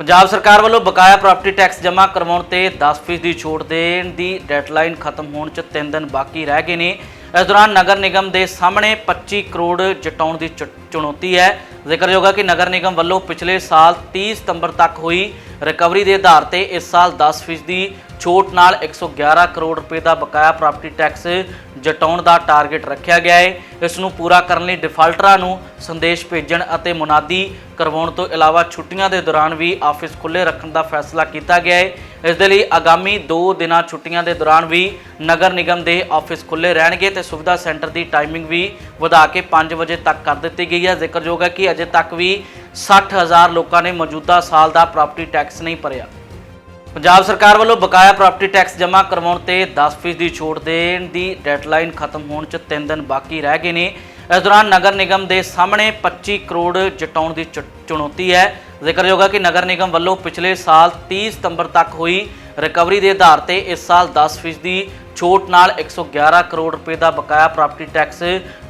ਪੰਜਾਬ ਸਰਕਾਰ ਵੱਲੋਂ ਬਕਾਇਆ ਪ੍ਰਾਪਰਟੀ ਟੈਕਸ ਜਮ੍ਹਾਂ ਕਰਵਾਉਣ ਤੇ 10% ਦੀ ਛੋਟ ਦੇਣ ਦੀ ਡੈਡਲਾਈਨ ਖਤਮ ਹੋਣ 'ਚ 3 ਦਿਨ ਬਾਕੀ ਰਹਿ ਗਏ ਨੇ। ਇਸ ਦੌਰਾਨ ਨਗਰ ਨਿਗਮ ਦੇ ਸਾਹਮਣੇ 25 ਕਰੋੜ ਜਟਾਉਣ ਦੀ ਚੁ- ਚੁਣੌਤੀ ਹੈ। ਜ਼ਿਕਰਯੋਗ ਹੈ ਕਿ ਨਗਰ ਨਿਗਮ ਵੱਲੋਂ ਪਿਛਲੇ ਸਾਲ 30 ਸਤੰਬਰ ਤੱਕ ਹੋਈ ਰਿਕਵਰੀ ਦੇ ਆਧਾਰ ਤੇ ਇਸ ਸਾਲ 10% ਦੀ ਛੋਟ ਨਾਲ 111 ਕਰੋੜ ਰੁਪਏ ਦਾ ਬਕਾਇਆ ਪ੍ਰਾਪਰਟੀ ਟੈਕਸ ਜਟਾਉਣ ਦਾ ਟਾਰਗੇਟ ਰੱਖਿਆ ਗਿਆ ਹੈ। ਇਸ ਨੂੰ ਪੂਰਾ ਕਰਨ ਲਈ ਡਿਫਾਲਟਰਾਂ ਨੂੰ ਸੰਦੇਸ਼ ਭੇਜਣ ਅਤੇ ਮੁਨਾਦੀ ਕਰਵਾਉਣ ਤੋਂ ਇਲਾਵਾ ਛੁੱਟੀਆਂ ਦੇ ਦੌਰਾਨ ਵੀ ਆਫਿਸ ਖੁੱਲ੍ਹੇ ਰੱਖਣ ਦਾ ਫੈਸਲਾ ਕੀਤਾ ਗਿਆ ਹੈ। ਇਸ ਦੇ ਲਈ ਆਗਾਮੀ 2 ਦਿਨਾਂ ਛੁੱਟੀਆਂ ਦੇ ਦੌਰਾਨ ਵੀ ਨਗਰ ਨਿਗਮ ਦੇ ਆਫਿਸ ਖੁੱਲ੍ਹੇ ਰਹਿਣਗੇ ਤੇ ਸੁਵਿਧਾ ਸੈਂਟਰ ਦੀ ਟਾਈਮਿੰਗ ਵੀ ਵਧਾ ਕੇ 5 ਵਜੇ ਤੱਕ ਕਰ ਦਿੱਤੀ ਗਈ ਹੈ। ਜ਼ਿਕਰਯੋਗ ਹੈ ਕਿ ਅਜੇ ਤੱਕ ਵੀ 60000 ਲੋਕਾਂ ਨੇ ਮੌਜੂਦਾ ਸਾਲ ਦਾ ਪ੍ਰਾਪਰਟੀ ਟੈਕਸ ਨਹੀਂ ਭਰਿਆ। ਪੰਜਾਬ ਸਰਕਾਰ ਵੱਲੋਂ ਬਕਾਇਆ ਪ੍ਰਾਪਰਟੀ ਟੈਕਸ ਜਮ੍ਹਾਂ ਕਰਵਾਉਣ ਤੇ 10% ਦੀ ਛੋਟ ਦੇਣ ਦੀ ਡੈਡਲਾਈਨ ਖਤਮ ਹੋਣ 'ਚ 3 ਦਿਨ ਬਾਕੀ ਰਹਿ ਗਏ ਨੇ। ਇਸ ਦੌਰਾਨ ਨਗਰ ਨਿਗਮ ਦੇ ਸਾਹਮਣੇ 25 ਕਰੋੜ ਜਟਾਉਣ ਦੀ ਚੁ- ਚੁਣੌਤੀ ਹੈ। ਜ਼ਿਕਰਯੋਗ ਹੈ ਕਿ ਨਗਰ ਨਿਗਮ ਵੱਲੋਂ ਪਿਛਲੇ ਸਾਲ 30 ਸਤੰਬਰ ਤੱਕ ਹੋਈ ਰਿਕਵਰੀ ਦੇ ਆਧਾਰ ਤੇ ਇਸ ਸਾਲ 10% ਦੀ ਛੋਟ ਨਾਲ 111 ਕਰੋੜ ਰੁਪਏ ਦਾ ਬਕਾਇਆ ਪ੍ਰਾਪਰਟੀ ਟੈਕਸ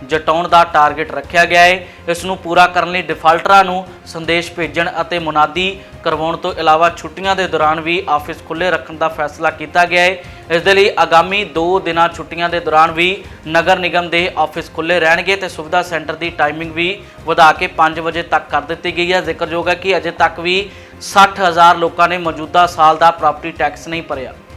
ਜਟਾਉਣ ਦਾ ਟਾਰਗੇਟ ਰੱਖਿਆ ਗਿਆ ਹੈ। ਇਸ ਨੂੰ ਪੂਰਾ ਕਰਨ ਲਈ ਡਿਫਾਲਟਰਾਂ ਨੂੰ ਸੰਦੇਸ਼ ਭੇਜਣ ਅਤੇ ਮੁਨਾਦੀ ਕਰਵਾਉਣ ਤੋਂ ਇਲਾਵਾ ਛੁੱਟੀਆਂ ਦੇ ਦੌਰਾਨ ਵੀ ਆਫਿਸ ਖੁੱਲ੍ਹੇ ਰੱਖਣ ਦਾ ਫੈਸਲਾ ਕੀਤਾ ਗਿਆ ਹੈ। ਇਸ ਦੇ ਲਈ ਆਗਾਮੀ 2 ਦਿਨਾਂ ਛੁੱਟੀਆਂ ਦੇ ਦੌਰਾਨ ਵੀ ਨਗਰ ਨਿਗਮ ਦੇ ਆਫਿਸ ਖੁੱਲ੍ਹੇ ਰਹਿਣਗੇ ਤੇ ਸੁਵਿਧਾ ਸੈਂਟਰ ਦੀ ਟਾਈਮਿੰਗ ਵੀ ਵਧਾ ਕੇ 5 ਵਜੇ ਤੱਕ ਕਰ ਦਿੱਤੀ ਗਈ ਹੈ। ਜ਼ਿਕਰਯੋਗ ਹੈ ਕਿ ਅਜੇ ਤੱਕ ਵੀ 60000 ਲੋਕਾਂ ਨੇ ਮੌਜੂਦਾ ਸਾਲ ਦਾ ਪ੍ਰਾਪਰਟੀ ਟੈਕਸ ਨਹੀਂ ਭਰਿਆ।